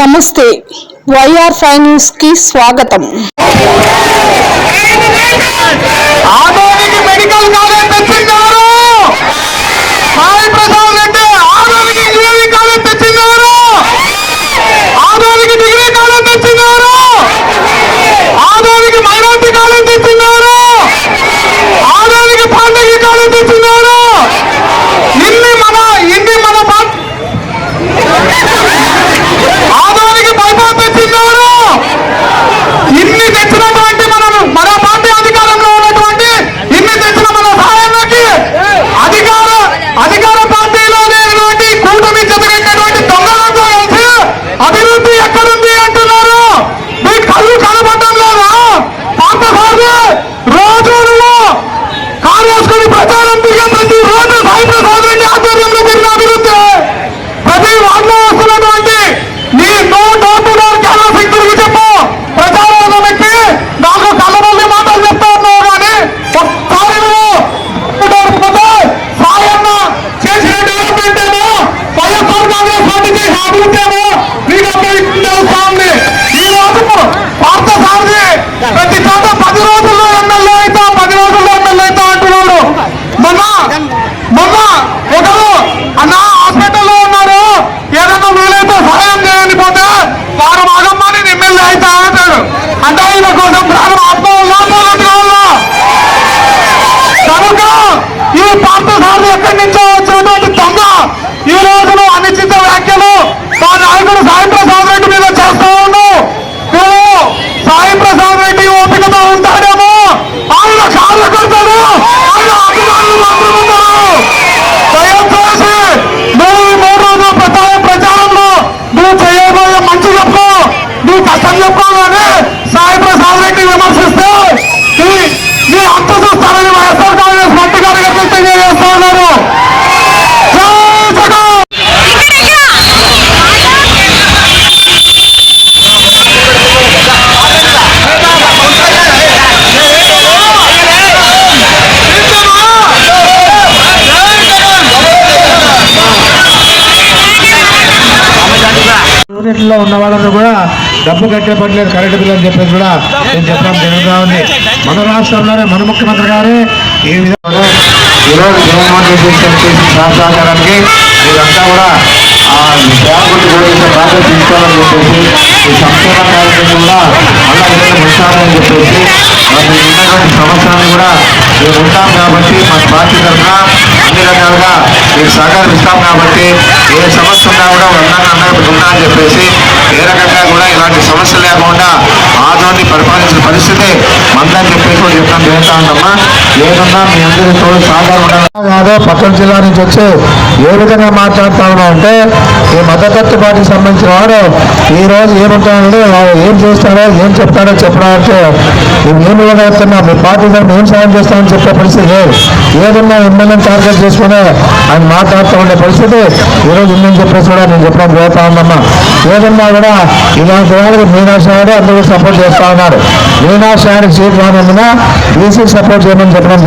నమస్తే. YR five న్యూస్కి స్వాగతం. పార్థసారథి రోజు నువ్వు. ప్రచారం తిరిగే ప్రతి రోజు సాయి ప్రసాద్ మొన్న మొన్న ఒకరు అన్న హాస్పిటల్లో ఉన్నారు. ఏదైనా వీలైతే సహాయం చేయని పోతే. వారు ఆగమ్మని ఎమ్మెల్యే అవుతా అంటాడు అంటే ఈయన కోసం ప్రాణం ఆత్మ కనుక ఈ పార్థ సారథి ఎక్కడి నుంచో వచ్చినటువంటి దొంగ ఈ రోజున అనిశ్చిత వ్యాఖ్యలు మా నాయకుడు సాయంత్రం యూనిట్లో ఉన్న వాళ్ళని కూడా డబ్బు కట్టే పడలేదు కరెంటు బిల్లు అని చెప్పేసి కూడా నేను చెప్పడం జరుగుతూ ఉంది. మన రాష్ట్రంలోనే మన ముఖ్యమంత్రి గారే ఈ విధంగా ఈరోజు జగన్మోహన్ రెడ్డి చేసిన సహకారానికి మీరంతా కూడా ఆ బ్యాంకు బాగా తీసుకోవాలని చెప్పేసి ఈ సంక్షేమ కార్యక్రమంలో అలా మళ్ళా ఏదైనా చెప్పేసి మరి మీకు ఉన్నటువంటి సమస్యలను కూడా మేము ఉంటాం కాబట్టి మా పార్టీ తరఫున అన్ని రకాలుగా మీకు సహకారం ఇస్తాం కాబట్టి ఏ సమస్య ఉన్నా కూడా అందరినీ అందరూ ఉంటా అని చెప్పేసి ఏ రకంగా కూడా ఇలాంటి సమస్య లేకుండా ఆదోని పరిపాలించిన పరిస్థితి మందని చెప్పేసి కూడా చెప్తాం చేస్తా ఉందమ్మా ఏదన్నా మీ అందరూ తోడు సహకారం ఉండాలి. కాదు జిల్లా నుంచి వచ్చి ఏ విధంగా మాట్లాడుతా ఉన్నా అంటే ఈ మద్దతు పార్టీకి సంబంధించిన వాడు ఈ రోజు ఏమంటాడో వాడు ఏం చేస్తాడో ఏం చెప్తాడో చెప్పడానికి అంటే మేము ఏమి మీ పార్టీ తరఫున ఏం సాయం చేస్తామని చెప్పే పరిస్థితి లేదు. ఏదన్నా ఎమ్మెల్యేని టార్గెట్ చేసుకుని ఆయన మాట్లాడుతూ ఉండే పరిస్థితి ఈరోజు ఉందని చెప్పేసి కూడా నేను చెప్పడం జరుగుతా ఉందమ్మా. ఏదన్నా కూడా ఇలాంటి వాళ్ళకి మీనాక్షి నాయుడు అందరూ సపోర్ట్ చేస్తా ఉన్నారు. మీనాక్షి నాయుడు సీట్ రానందున బీసీ సపోర్ట్ చేయమని చెప్పడం